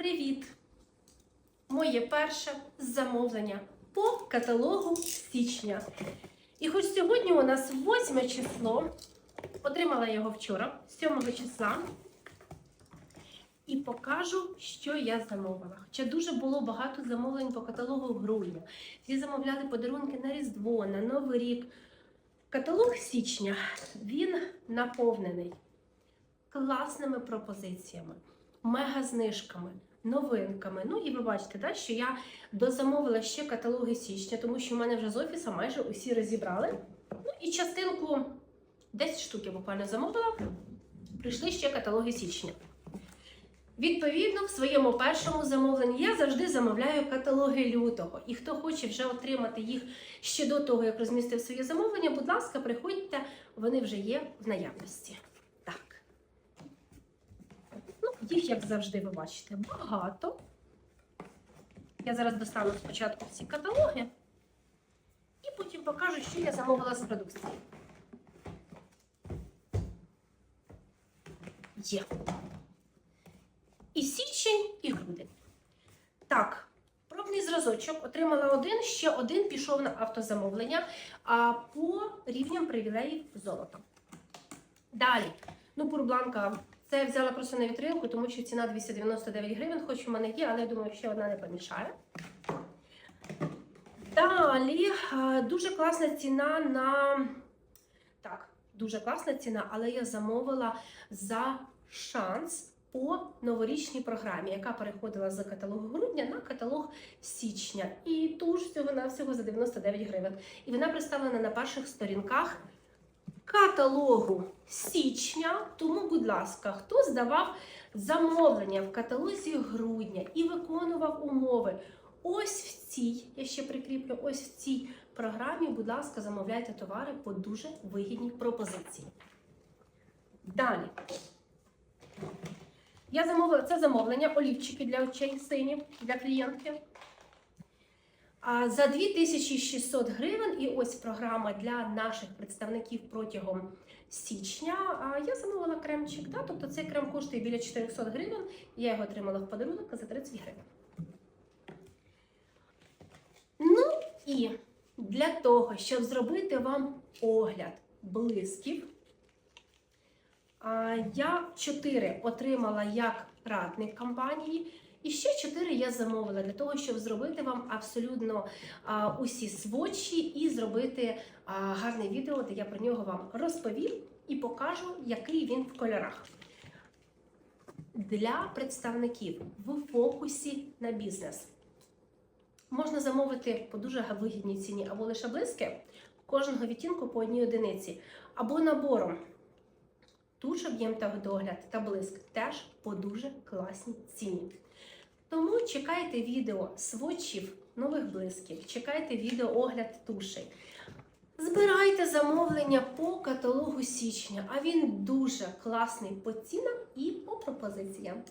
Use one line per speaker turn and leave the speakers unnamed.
Привіт! Моє перше замовлення по каталогу січня. І хоч сьогодні у нас 8 число, отримала його вчора, 7 числа, і покажу, що я замовила. Хоча дуже було багато замовлень по каталогу грудня. Всі замовляли подарунки на Різдво, на Новий рік. Каталог січня він наповнений класними пропозиціями, мега-знижками, новинками. Ну і ви бачите, да, що я дозамовила ще каталоги січня, тому що в мене вже з офісу майже усі розібрали. Ну і частинку 10 штук я буквально замовила. Прийшли ще каталоги січня. Відповідно, в своєму першому замовленні я завжди замовляю каталоги лютого. І хто хоче вже отримати їх ще до того, як розмістив своє замовлення, будь ласка, приходьте, вони вже є в наявності. Так. Ну, їх, як завжди, ви бачите, багато. Я зараз достану спочатку всі каталоги і потім покажу, що я замовила з продукції. Є. І січень, і грудень. Так, пробний зразочок отримала один, ще один пішов на автозамовлення а по рівням привілеїв золота. Далі, ну, бурбланка. Це я взяла просто на вітринку, тому що ціна 299 гривень, хоч у мене є, але я думаю, ще одна не помішає. Далі дуже класна ціна на. Так, дуже класна ціна, але я замовила за шанс по новорічній програмі, яка переходила з каталогу грудня на каталог січня. І туж всього на всього за 99 гривень. І вона представлена на перших сторінках каталогу січня. Тому, будь ласка, хто здавав замовлення в каталозі грудня і виконував умови. Ось в цій, я ще прикріплю, ось в цій програмі, будь ласка, замовляйте товари по дуже вигідній пропозиції. Далі. Я замовила це замовлення, олівчики для очей сині для клієнтки. А за 2600 гривень, і ось програма для наших представників протягом січня. Я замовила кремчик. Да? Тобто цей крем коштує біля 400 гривень. Я його отримала в подарунок за 30 гривень. Ну і для того, щоб зробити вам огляд блисків, я 4 отримала як радник компанії. І ще 4 я замовила для того, щоб зробити вам абсолютно а, усі сводчі і зробити а, гарне відео, де я про нього вам розповім і покажу, який він в кольорах. Для представників в фокусі на бізнес можна замовити по дуже вигідній ціні або лише близьке, кожного відтінку по одній одиниці, або набором. Туш об'єм та догляд та блиск теж по дуже класній ціні. Тому чекайте відео сводчів нових блисків, чекайте відео огляд тушей. Збирайте замовлення по каталогу січня, а він дуже класний по цінам і по пропозиціям.